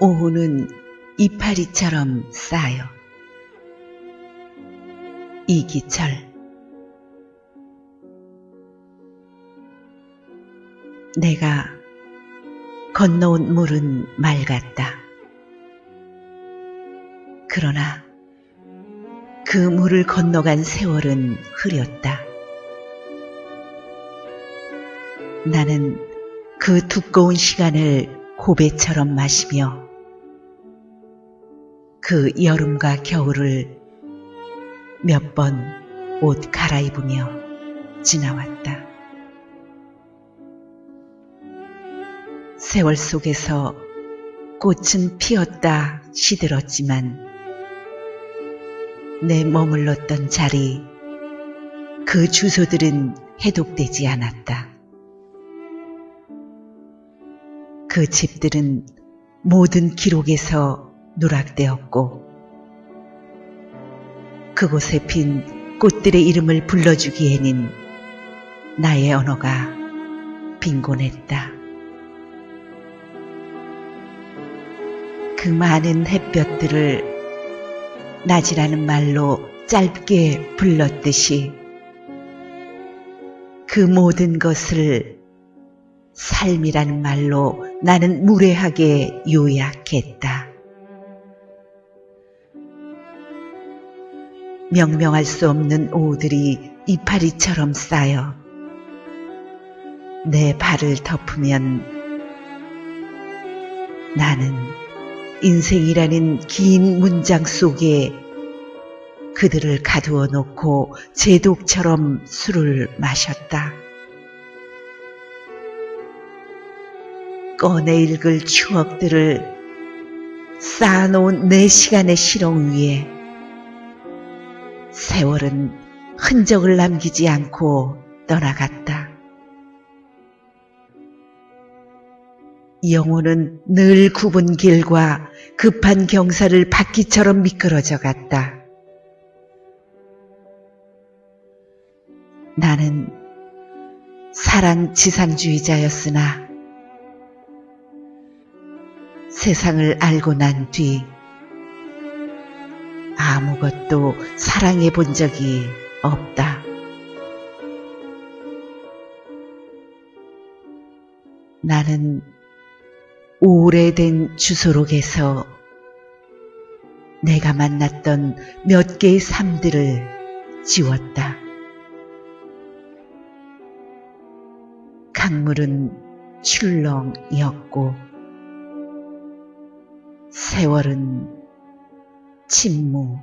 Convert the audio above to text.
오후는 이파리처럼 쌓여. 이기철 내가 건너온 물은 맑았다. 그러나 그 물을 건너간 세월은 흐렸다. 나는 그 두꺼운 시간을 고배처럼 마시며 그 여름과 겨울을 몇 번 옷 갈아입으며 지나왔다. 세월 속에서 꽃은 피었다 시들었지만 내 머물렀던 자리, 그 주소들은 해독되지 않았다. 그 집들은 모든 기록에서 누락되었고, 그곳에 핀 꽃들의 이름을 불러주기에는 나의 언어가 빈곤했다. 그 많은 햇볕들을 낮이라는 말로 짧게 불렀듯이 그 모든 것을 삶이라는 말로 나는 무례하게 요약했다. 명명할 수 없는 오들이 이파리처럼 쌓여 내 발을 덮으면 나는 인생이라는 긴 문장 속에 그들을 가두어 놓고 제독처럼 술을 마셨다. 꺼내 읽을 추억들을 쌓아놓은 내 시간의 실ong 위에 세월은 흔적을 남기지 않고 떠나갔다. 영혼은 늘 굽은 길과 급한 경사를 바퀴처럼 미끄러져 갔다. 나는 사랑 지상주의자였으나 세상을 알고 난 뒤 아무것도 사랑해 본 적이 없다. 나는 오래된 주소록에서 내가 만났던 몇 개의 삶들을 지웠다. 강물은 출렁이었고 세월은 침묵했다.